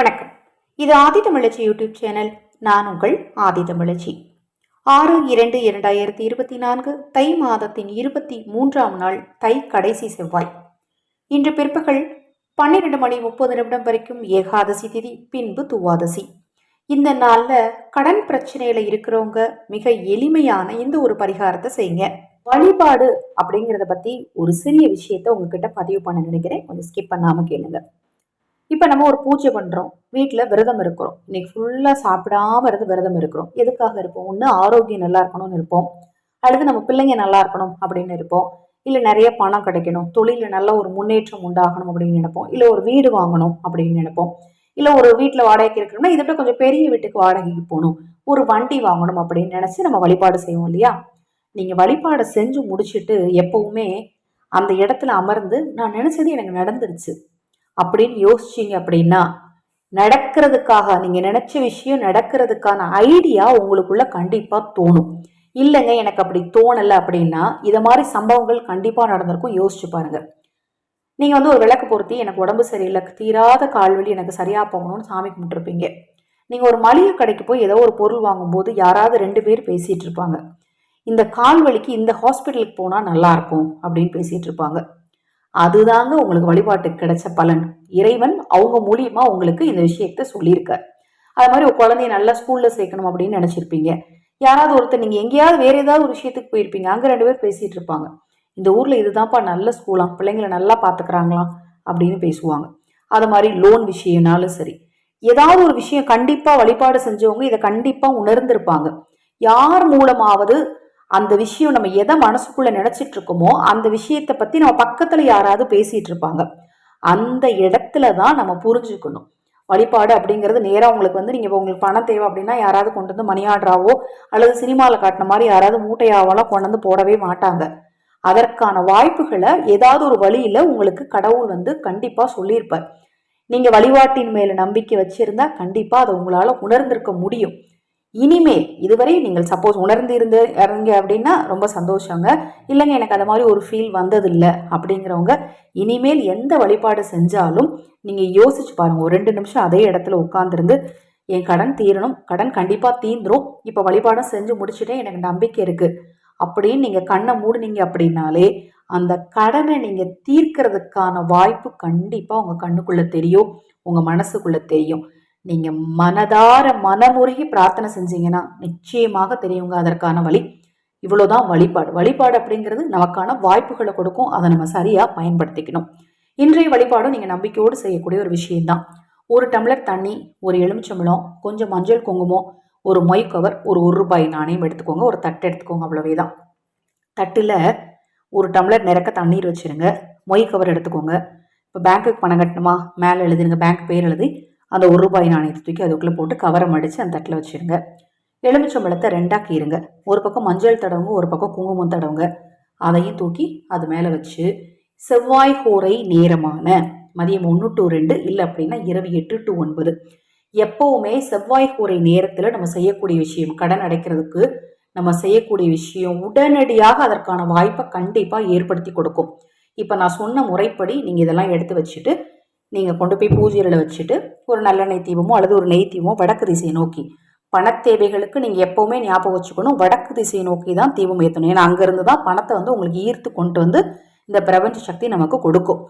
வணக்கம். இது ஆதி தமிழச்சி YouTube channel. நான் உங்கள் ஆதி தமிழச்சி. ஆறு இரண்டு இரண்டாயிரத்தி இருபத்தி நான்கு தை மாதத்தின் இருபத்தி மூன்றாம் நாள் தை கடைசி செவ்வாய். இன்று பிற்பகல் பன்னிரண்டு மணி முப்பது நிமிடம் வரைக்கும் ஏகாதசி திதி பின்பு துவாதசி. இந்த நாளில் கடன் பிரச்சனையில் இருக்கிறவங்க மிக எளிமையான இந்த ஒரு பரிகாரத்தை செய்யுங்க. வழிபாடு அப்படிங்கிறத பற்றி ஒரு சிறிய விஷயத்த உங்ககிட்ட பதிவு பண்ண நினைக்கிறேன். கொஞ்சம் ஸ்கிப் பண்ணாமல் கேளுங்க. இப்போ நம்ம ஒரு பூஜை பண்ணுறோம் வீட்டில் விரதம் இருக்கிறோம். இன்னைக்கு ஃபுல்லாக சாப்பிடாம இருந்து விரதம் இருக்கிறோம். எதுக்காக இருப்போம்? ஒன்று ஆரோக்கியம் நல்லா இருக்கணும்னு இருப்போம். அல்லது நம்ம பிள்ளைங்க நல்லா இருக்கணும் அப்படின்னு இருப்போம். இல்லை நிறைய பணம் கிடைக்கணும். தொழிலில் நல்ல ஒரு முன்னேற்றம் உண்டாகணும் அப்படின்னு நினைப்போம். இல்லை ஒரு வீடு வாங்கணும் அப்படின்னு நினைப்போம். இல்லை ஒரு வீட்டில் வாடகைக்கு இருக்கணும்னா இதை விட கொஞ்சம் பெரிய வீட்டுக்கு வாடகைக்கு போகணும். ஒரு வண்டி வாங்கணும் அப்படின்னு நினச்சி நம்ம வழிபாடு செய்வோம் இல்லையா? நீங்கள் வழிபாடு செஞ்சு முடிச்சுட்டு எப்பவுமே அந்த இடத்துல அமர்ந்து நான் நினச்சது எனக்கு நடந்துருச்சு. அப்படின்னு யோசிச்சீங்க அப்படின்னா நடக்கிறதுக்காக நீங்கள் நினச்ச விஷயம் நடக்கிறதுக்கான ஐடியா உங்களுக்குள்ள கண்டிப்பாக தோணும். இல்லைங்க எனக்கு அப்படி தோணலை அப்படின்னா இதை மாதிரி சம்பவங்கள் கண்டிப்பாக நடந்திருக்கும் யோசிச்சு பாருங்கள் நீங்கள் வந்து ஒரு விளக்கு பொருத்தி எனக்கு உடம்பு சரியில்லை தீராத கால்வழி எனக்கு சரியாக போகணும்னு சாமி கும்பிட்டுருப்பீங்க. நீங்கள் ஒரு மளிகை கடைக்கு போய் ஏதோ ஒரு பொருள் வாங்கும்போது யாராவது ரெண்டு பேர் பேசிகிட்டு இருப்பாங்க. இந்த கால் வலிக்கு இந்த ஹாஸ்பிட்டலுக்கு போனால் நல்லாயிருக்கும் அப்படின்னு பேசிகிட்டு இருப்பாங்க. அதுதாங்க உங்களுக்கு வழிபாட்டுக்கு கிடைச்ச பலன். இறைவன் அவங்க மூலியமா உங்களுக்கு இந்த விஷயத்த சொல்லியிருக்கார். அது மாதிரி ஒரு குழந்தைய நல்லா ஸ்கூல்ல சேர்க்கணும் அப்படின்னு நினைச்சிருப்பீங்க. யாராவது ஒருத்தர் நீங்க எங்கேயாவது வேற ஏதாவது ஒரு விஷயத்துக்கு போயிருப்பீங்க. அங்க ரெண்டு பேர் பேசிட்டு இருப்பாங்க. இந்த ஊர்ல இதுதான்ப்பா நல்ல ஸ்கூலாம் பிள்ளைங்களை நல்லா பாத்துக்கிறாங்களாம் அப்படின்னு பேசுவாங்க. அது மாதிரி லோன் விஷயம்னாலும் சரி. ஏதாவது ஒரு விஷயம் கண்டிப்பா வழிபாடு செஞ்சவங்க இதை கண்டிப்பா உணர்ந்திருப்பாங்க. யார் மூலமாவது அந்த விஷயம் நம்ம எதை மனசுக்குள்ள நினைச்சிட்டு இருக்கோமோ அந்த விஷயத்தை பத்தி நம்ம பக்கத்துல யாராவது பேசிட்டு இருப்பாங்க அந்த இடத்துல தான் நம்ம புரிஞ்சுக்கணும். வழிபாடு அப்படிங்கிறது நேராக உங்களுக்கு வந்து நீங்கள் உங்களுக்கு பணம் தேவை அப்படின்னா யாராவது கொண்டு வந்து மணியாடுறாவோ அல்லது சினிமாவில் காட்டின மாதிரி யாராவது மூட்டையாவெல்லாம் கொண்டு வந்து போடவே மாட்டாங்க. அதற்கான வாய்ப்புகளை ஏதாவது ஒரு வழியில் உங்களுக்கு கடவுள் வந்து கண்டிப்பாக சொல்லியிருப்பார். நீங்கள் வழிபாட்டின் மேலே நம்பிக்கை வச்சிருந்தா கண்டிப்பாக அதை உங்களால் உணர்ந்திருக்க முடியும். இனிமேல் இதுவரை நீங்கள் சப்போஸ் உணர்ந்து இருந்து இறங்க அப்படின்னா ரொம்ப சந்தோஷங்க. இல்லைங்க எனக்கு அது மாதிரி ஒரு ஃபீல் வந்ததில்லை அப்படிங்கிறவங்க இனிமேல் எந்த வழிபாடு செஞ்சாலும் நீங்கள் யோசிச்சு பாருங்கள் ஒரு ரெண்டு நிமிஷம் அதே இடத்துல உட்காந்துருந்து என் கடன் தீரணும். கடன் கண்டிப்பாக தீந்துரும். இப்போ வழிபாடும் செஞ்சு முடிச்சுட்டேன். எனக்கு நம்பிக்கை இருக்குது அப்படின்னு நீங்கள் கண்ணை மூடுனீங்க அப்படின்னாலே அந்த கடனை நீங்கள் தீர்க்கிறதுக்கான வாய்ப்பு கண்டிப்பாக உங்கள் கண்ணுக்குள்ளே தெரியும். உங்கள் மனசுக்குள்ளே தெரியும். நீங்கள் மனதார மனமுருகி பிரார்த்தனை செஞ்சீங்கன்னா நிச்சயமாக தெரியுங்க அதற்கான வழி. இவ்வளோதான் வழிபாடு. வழிபாடு அப்படிங்கிறது நமக்கான வாய்ப்புகளை கொடுக்கும். அதை நம்ம சரியாக பயன்படுத்திக்கணும். இன்றைய வழிபாடும் நீங்கள் நம்பிக்கையோடு செய்யக்கூடிய ஒரு விஷயம்தான். ஒரு டம்ளர் தண்ணி ஒரு எலுமிச்சம்பழம் கொஞ்சம் மஞ்சள் குங்குமம் ஒரு மொய் கவர் ஒரு ஒரு ரூபாய் நாணயம் எடுத்துக்கோங்க. ஒரு தட்டு எடுத்துக்கோங்க அவ்வளவே தான் தட்டில் ஒரு டம்ளர் நிறக்க தண்ணீர் வச்சுருங்க. மொய் கவர் எடுத்துக்கோங்க. இப்போ பேங்க்குக்கு பணம் கட்டணுமா? மேலே எழுதுங்க பேங்க் பேர் எழுதி. அந்த ஒரு ரூபாய் நாணயத்தை தூக்கி அதுக்குள்ளே போட்டு கவரை மடித்து அந்த தட்டில் வச்சுருங்க. எலுமிச்சம்பழத்தை ரெண்டாக கீருங்க ஒரு பக்கம் மஞ்சள் தடவுங்க ஒரு பக்கம் குங்குமம் தடவுங்க. அதையும் தூக்கி அது மேலே வச்சு செவ்வாய் ஹோரை நேரமான மதியம் ஒன்று டு ரெண்டு இல்லை அப்படின்னா இரவு எட்டு டு ஒன்பது. எப்போவுமே செவ்வாய் கூரை நேரத்தில் நம்ம செய்யக்கூடிய விஷயம் கடன் அடைக்கிறதுக்கு நம்ம செய்யக்கூடிய விஷயம் உடனடியாக அதற்கான வாய்ப்பை கண்டிப்பாக ஏற்படுத்தி கொடுக்கும். இப்போ நான் சொன்ன முறைப்படி நீங்கள் இதெல்லாம் எடுத்து வச்சுட்டு நீங்கள் கொண்டு போய் பூஜையில் வச்சுட்டு ஒரு நல்லெண்ணெய் தீபமோ அல்லது ஒரு நெய் தீபமோ வடக்கு திசையை நோக்கி. பணத்தேவைகளுக்கு நீங்கள் எப்போவுமே ஞாபகம் வச்சுக்கணும். வடக்கு திசையை நோக்கி தான் தீபம் ஏற்றணும் ஏன்னா அங்கேருந்து தான் பணத்தை வந்து உங்களுக்கு ஈர்த்து கொண்டு வந்து இந்த பிரபஞ்ச சக்தி நமக்கு கொடுக்கும்.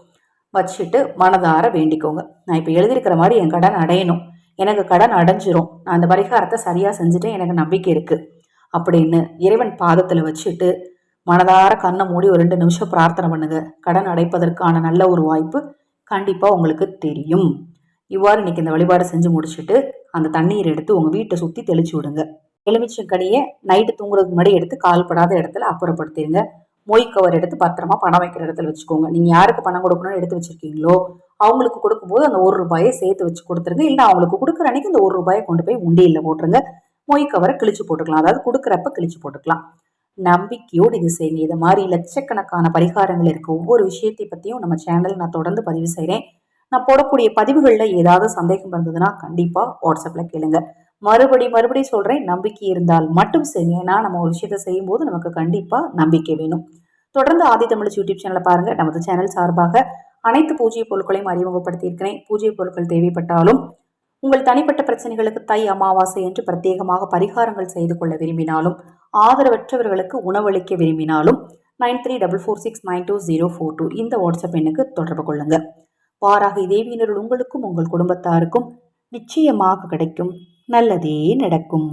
வச்சுட்டு மனதார வேண்டிக்கோங்க. நான் இப்போ எழுதியிருக்கிற மாதிரி என் கடன் அடையணும். எனக்கு கடன் அடைஞ்சிரும். நான் அந்த பரிகாரத்தை சரியாக செஞ்சுட்டேன். எனக்கு நம்பிக்கை இருக்குது அப்படின்னு இறைவன் பாதத்தில் வச்சுட்டு மனதார கண்ணை மூடி ஒரு ரெண்டு நிமிஷம் பிரார்த்தனை பண்ணுங்க. கடன் அடைப்பதற்கான நல்ல ஒரு வாய்ப்பு கண்டிப்பாக உங்களுக்கு தெரியும். இவ்வாறு இன்னைக்கு இந்த வழிபாடு செஞ்சு முடிச்சுட்டு அந்த தண்ணீர் எடுத்து உங்கள் வீட்டை சுற்றி தெளிச்சு விடுங்க. எலுமிச்சங்கனியை நைட்டு தூங்குறதுக்கு முன்னாடி எடுத்து கால்படாத இடத்துல அப்புறப்படுத்திடுங்க. மொய் கவர் எடுத்து பத்திரமா பணம் வைக்கிற இடத்துல வச்சுக்கோங்க. நீங்கள் யாருக்கு பணம் கொடுக்கணும்னு எடுத்து வச்சிருக்கீங்களோ அவங்களுக்கு கொடுக்கும்போது அந்த ஒரு ரூபாயை சேர்த்து வச்சு கொடுத்துருங்க. இல்லை அவங்களுக்கு கொடுக்குற அன்னைக்கு இந்த ஒரு ரூபாயை கொண்டு போய் உண்டியில் போட்டுருங்க. மொய் கவரை கிழிச்சு போட்டுக்கலாம். அதாவது கொடுக்குறப்ப கிழிச்சு போட்டுக்கலாம். நம்பிக்கையோடு இது செய்யுங்க. இது மாதிரி லட்சக்கணக்கான பரிகாரங்கள் இருக்குது ஒவ்வொரு விஷயத்தை பற்றியும் நம்ம சேனல் நான் தொடர்ந்து பதிவு செய்கிறேன் நான் போடக்கூடிய பதிவுகளில் ஏதாவது சந்தேகம் இருந்ததுன்னா கண்டிப்பாக வாட்ஸ்அப்பில் கேளுங்க. மறுபடி மறுபடி சொல்கிறேன் நம்பிக்கை இருந்தால் மட்டும் செய்யுங்க. ஏன்னா நம்ம ஒரு விஷயத்தை செய்யும்போது நமக்கு கண்டிப்பாக நம்பிக்கை வேணும். தொடர்ந்து ஆதி தமிழ் யூடியூப் சேனலை பாருங்கள் நமது சேனல் சார்பாக அனைத்து பூஜை பொருட்களையும் அறிமுகப்படுத்தியிருக்கிறேன். பூஜை பொருட்கள் தேவைப்பட்டாலும் உங்கள் தனிப்பட்ட பிரச்சனைகளுக்கு தை அமாவாசை என்று பிரத்யேகமாக பரிகாரங்கள் செய்து கொள்ள விரும்பினாலும் ஆதரவற்றவர்களுக்கு உணவளிக்க விரும்பினாலும் nine three double four six nine two zero four two இந்த வாட்ஸ்அப் எண்ணுக்கு தொடர்பு கொள்ளுங்க. வாராகி தேவியினருள் உங்களுக்கும் உங்கள் குடும்பத்தாருக்கும் நிச்சயமாக கிடைக்கும். நல்லதே நடக்கும்.